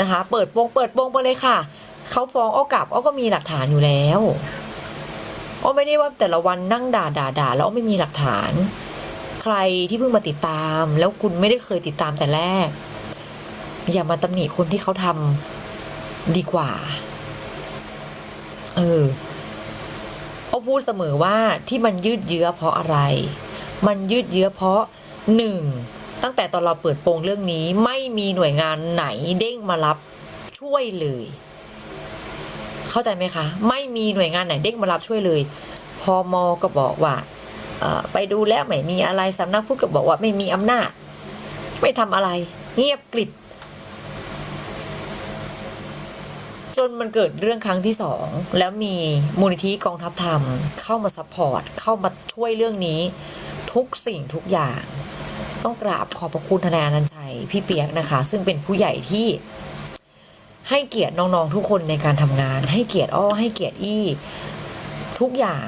นะคะ เปิดโปงเปิดโปงไปเลยค่ะเขาฟ้องอ้อกลับอ้อก็มีหลักฐานอยู่แล้วอ้อไม่ได้ว่าแต่ละวันนั่งด่าด่าด่าแล้วอ้อไม่มีหลักฐาน ใครที่เพิ่งมาติดตาม แล้วคุณไม่ได้เคยติดตามแต่แรก อย่ามาตำหนิคนที่เขาทำดีกว่า เอออ้อพูดเสมอว่าที่มันยืดเยื้อเพราะอะไร มันยืดเยื้อเพราะ หนึ่งตั้งแต่ตอนเราเปิดโปงเรื่องนี้ไม่มีหน่วยงานไหนเด้งมารับช่วยเลย เข้าใจไหมคะ ไม่มีหน่วยงานไหนเด้งมารับช่วยเลย พอมก็บอกว่าไปดูแล้วไม่มีอะไรสำนักพุทธก็บอกว่าไม่มีอำนาจ ไม่ทำอะไร เงียบกริบจนมันเกิดเรื่องครั้งที่สองแล้วมีมูลนิธิกองทัพธรรม เข้ามาซัพพอร์ตเข้ามาช่วยเรื่องนี้ ทุกสิ่งทุกอย่าง ต้องกราบขอบพระคุณทนายอนันชัยพี่เปียกนะคะ ซึ่งเป็นผู้ใหญ่ที่ให้เกียรติน้องๆทุกคนในการทำงาน ให้เกียรติอ้อให้เกียรติอี้ ทุกอย่าง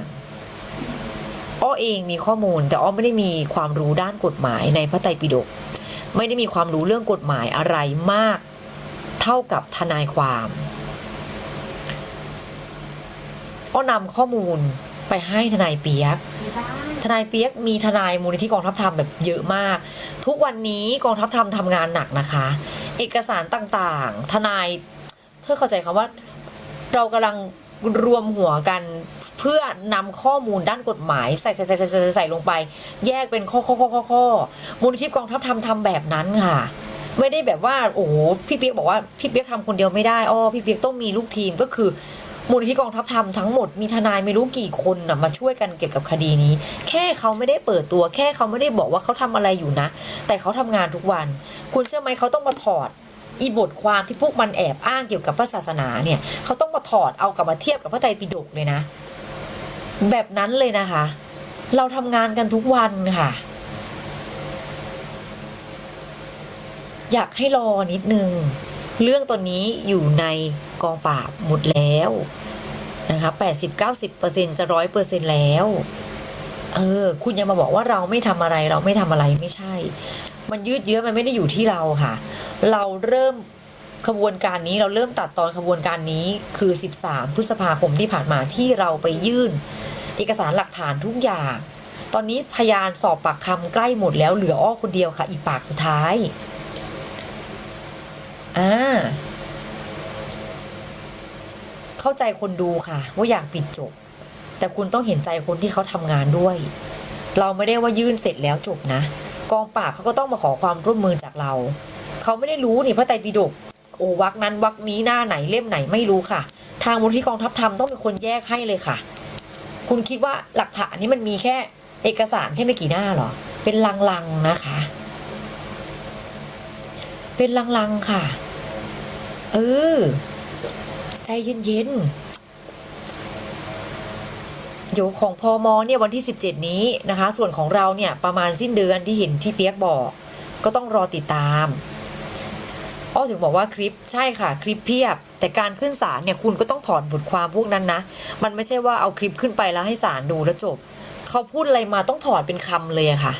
อ้อเองมีข้อมูล แต่อ้อไม่ได้มีความรู้ด้านกฎหมายในพระไตรปิฎกไม่ได้มีความรู้เรื่องกฎหมายอะไรมาก เท่ากับทนายความอ้อนำข้อมูลไปให้ทนายเปียก ทนายเปียกมีทนายมูลนิธิกองทัพธรรมแบบเยอะมาก ทุกวันนี้กองทัพธรรมทำงานหนักนะคะ เอกสารต่างๆ ทนายเธอเข้าใจคำว่า เรากำลังรวมหัวกันเพื่อนำข้อมูลด้านกฎหมาย ใส่ใส่ใส่ใส่ใส่ใส่ลงไป แยกเป็นข้อข้อข้อข้อข้อมูลนิธิกองทัพทำทำแบบนั้นค่ะ ไม่ได้แบบว่า โอ้โหพี่เปียกบอกว่าพี่เปียกทำคนเดียวไม่ได้อ้อพี่เปียกต้องมีลูกทีมก็คือ มูลนิธิกองทัพทำทั้งหมดมีทนายไม่รู้กี่คนนะมาช่วยกันเกี่ยวกับคดีนี้ แค่เขาไม่ได้เปิดตัว แค่เขาไม่ได้บอกว่าเขาทำอะไรอยู่นะ แต่เขาทำงานทุกวัน คุณเชื่อไหมเขาต้องมาถอดอีบทความที่พวกมันแอบอ้างเกี่ยวกับพระศาสนาเนี่ยเขาต้องมาถอดเอากลับมาเทียบกับพระไตรปิฎกเลยนะ แบบนั้นเลยนะคะ เราทำงานกันทุกวันค่ะ อยากให้รอนิดนึง เรื่องตัวนี้อยู่ใน กองปราบหมดแล้วนะคะแปดสิบเก้าสิบเปอร์เซ็นจะร้อยเปอร์เซ็นแล้วเออคุณยังมาบอกว่าเราไม่ทำอะไรเราไม่ทำอะไรไม่ใช่ มันยืดเยื้อมันไม่ได้อยู่ที่เราค่ะ เราเริ่มขบวนการนี้เราเริ่มตัดตอนขบวนการนี้คือ 13 พฤษภาคมที่ผ่านมาที่เราไปยื่น เอกสารหลักฐานทุกอย่าง ตอนนี้พยานสอบปากคำใกล้หมดแล้วเหลืออ้อคนเดียวค่ะ อีกปากสุดท้ายอ่า เข้าใจคนดูค่ะ ว่าอยากปิดจบ แต่คุณต้องเห็นใจคนที่เขาทำงานด้วย เราไม่ได้ว่ายื่นเสร็จแล้วจบนะ กองปราบเขาก็ต้องมาขอความร่วมมือจากเรา เขาไม่ได้รู้นี่พระไตรปิฎกโอวักนั้นวักนี้หน้าไหนเล่มไหนไม่รู้ค่ะ ทางมูลที่กองทัพธรรมต้องเป็นคนแยกให้เลยค่ะ คุณคิดว่าหลักฐานนี้มันมีแค่เอกสารแค่ไม่กี่หน้าหรอ เป็นลังๆนะคะ เป็นลังๆค่ะ เออ ใจเย็นๆเดี๋ยวของพอมเนี่ยวันที่ 17 นี้นะคะ ส่วนของเราเนี่ยประมาณสิ้นเดือนที่เห็นที่เปียกบอกก็ต้องรอติดตามอ้อถึงบอกว่าคลิปใช่ค่ะ คลิปเพียบ แต่การขึ้นศาลเนี่ยคุณก็ต้องถอดบทความพวกนั้นนะ มันไม่ใช่ว่าเอาคลิปขึ้นไปแล้วให้ศาลดูแล้วจบ เขาพูดอะไรมาต้องถอดเป็นคำเลยค่ะ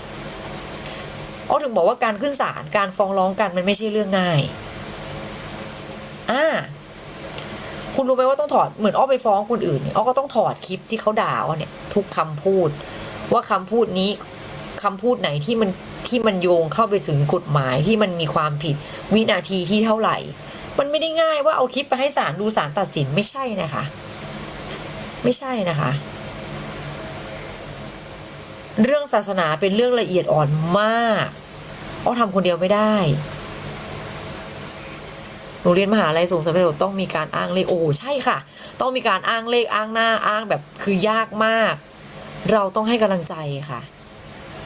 อ้อถึงบอกว่าการขึ้นศาลการฟ้องร้องกันมันไม่ใช่เรื่องง่ายอ่า คุณรู้ไหมว่าต้องถอดเหมือนอ้อไปฟ้องคนอื่นอ้อก็ต้องถอดคลิปที่เขาด่าอ้อเนี่ย ทุกคำพูด ว่าคำพูดนี้คำพูดไหนที่มันที่มันโยงเข้าไปถึงกฎหมายที่มันมีความผิดวินาทีที่เท่าไหร่ มันไม่ได้ง่ายว่าเอาคลิปไปให้ศาลดูศาลตัดสินไม่ใช่นะคะ ไม่ใช่นะคะ เรื่องศาสนาเป็นเรื่องละเอียดอ่อนมากอ้อทำคนเดียวไม่ได้ โรงเรียนมหาลัยสูงสำเร็จต้องมีการอ้างเลขโอ้ใช่ค่ะ ต้องมีการอ้างเลขอ้างหน้าอ้างแบบคือยากมาก เราต้องให้กำลังใจค่ะ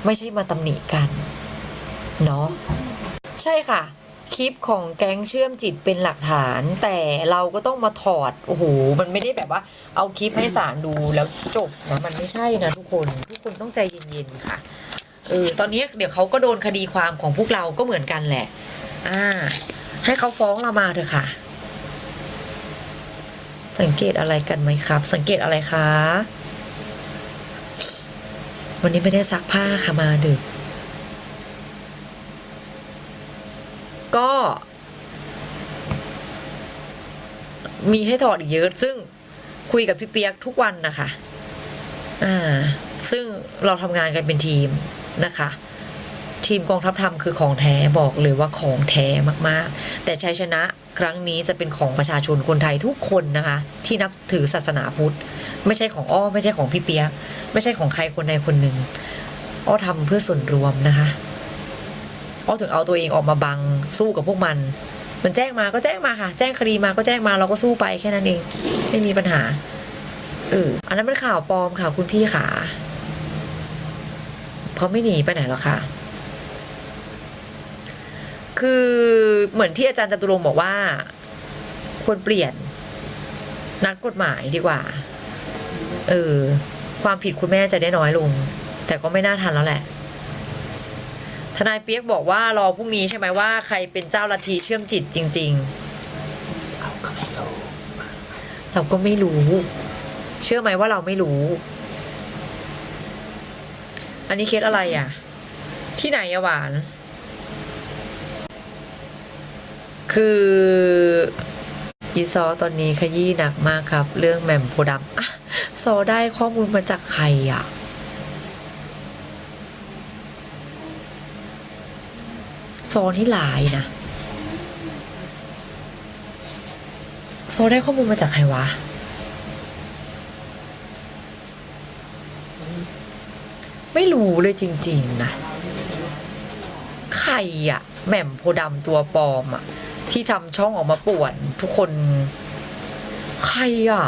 ไม่ใช่มาตำหนิกันเนาะใช่ค่ะ คลิปของแก๊งเชื่อมจิตเป็นหลักฐาน แต่เราก็ต้องมาถอดโอ้โหมันไม่ได้แบบว่า เอาคลิปให้สารดูแล้วจบนะมันไม่ใช่นะทุกคนทุกคนต้องใจเย็นๆค่ะเออตอนนี้เดี๋ยวเขาก็โดนคดีความของพวกเราก็เหมือนกันแหละ อ่า ให้เขาฟ้องเรามาเถอะค่ะ สังเกตอะไรกันไหมครับ สังเกตอะไรคะ วันนี้ไม่ได้ซักผ้าค่ะมาดึก ก็ มีให้ถอดอีกเยอะ ซึ่งคุยกับพี่เปียกทุกวันนะคะ อ่า ซึ่งเราทำงานกันเป็นทีมนะคะ ทีมกองทัพธรรมคือของแท้บอกเลยว่าของแท้มากๆ แต่ชัยชนะครั้งนี้จะเป็นของประชาชนคนไทยทุกคนนะคะ ที่นับถือศาสนาพุทธ ไม่ใช่ของอ้อไม่ใช่ของพี่เปียก ไม่ใช่ของใครคนใดคนหนึ่งอ้อทำเพื่อส่วนรวมนะคะอ้อถึงเอาตัวเองออกมาบังสู้กับพวกมัน มันแจ้งมาก็แจ้งมาค่ะ แจ้งคดีมาก็แจ้งมาเราก็สู้ไปแค่นั้นเองไม่มีปัญหาเอออันนั้นเป็นข่าวปลอมค่ะคุณพี่ขาเขาไม่หนีไปไหนหรอกค่ะ คือเหมือนที่อาจารย์จตุรงค์บอกว่า ควรเปลี่ยนนักกฎหมายดีกว่า เออ ความผิดคุณแม่จะได้น้อยลง แต่ก็ไม่น่าทันแล้วแหละ ทนายเปียกบอกว่ารอพรุ่งนี้ใช่ไหมว่าใครเป็นเจ้าลัทธิเชื่อมจิตจริง ๆ เราก็ไม่รู้เชื่อไหมว่าเราไม่รู้ อันนี้เคสอะไรอะ ที่ไหนอะหวาน คืออีซอตอนนี้ขยี้หนักมากครับ เรื่องแหม่มโพดำอะซอได้ข้อมูลมาจากใครอะซอที่หลายนะซอได้ข้อมูลมาจากใครวะ ไม่รู้เลยจริง ๆ นะ ใครอะแหม่มโพดำตัวปลอมอะ ที่ทำช่องออกมาป่วน ทุกคน ใครอะ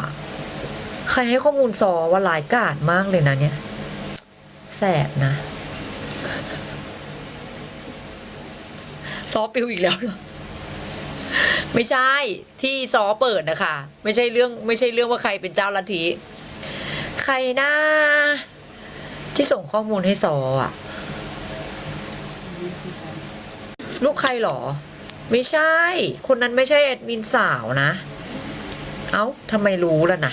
ใครให้ข้อมูลซอว่าหลายกาดมากเลยนะเนี่ย แสบนะ ซอปิวอีกแล้วเหรอไม่ใช่ที่ซอเปิดนะคะไม่ใช่เรื่องไม่ใช่เรื่องว่าใครเป็นเจ้าลัทธิใครนะที่ส่งข้อมูลให้ซออะลูกใครหรอ ไม่ใช่ คนนั้นไม่ใช่แอดมินสาวนะ เอ้าทำไมรู้ล่ะนะ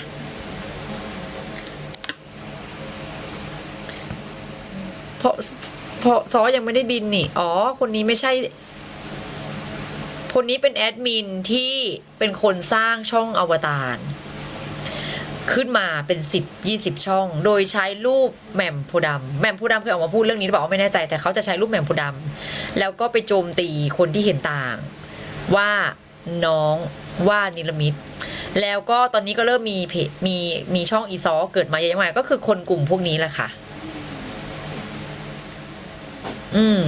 เพราะเพราะซอยังไม่ได้บินนี่ อ๋อ คนนี้ไม่ใช่ คนนี้เป็นแอดมินที่เป็นคนสร้างช่องอวตาร ขึ้นมาเป็นสิบยี่สิบช่อง โดยใช้รูปแหม่มโพดำแหม่มโพดำเคยออกมาพูดเรื่องนี้หรือเปล่าไม่แน่ใจ แต่เขาจะใช้รูปแหม่มโพดำแล้วก็ไปโจมตีคนที่เห็นต่าง ว่าน้องว่านิรมิต แล้วก็ตอนนี้ก็เริ่มมีเพจมีมีช่องอีซอเกิดมาเยอะแยะมากก็คือคนกลุ่มพวกนี้แหละค่ะ อืม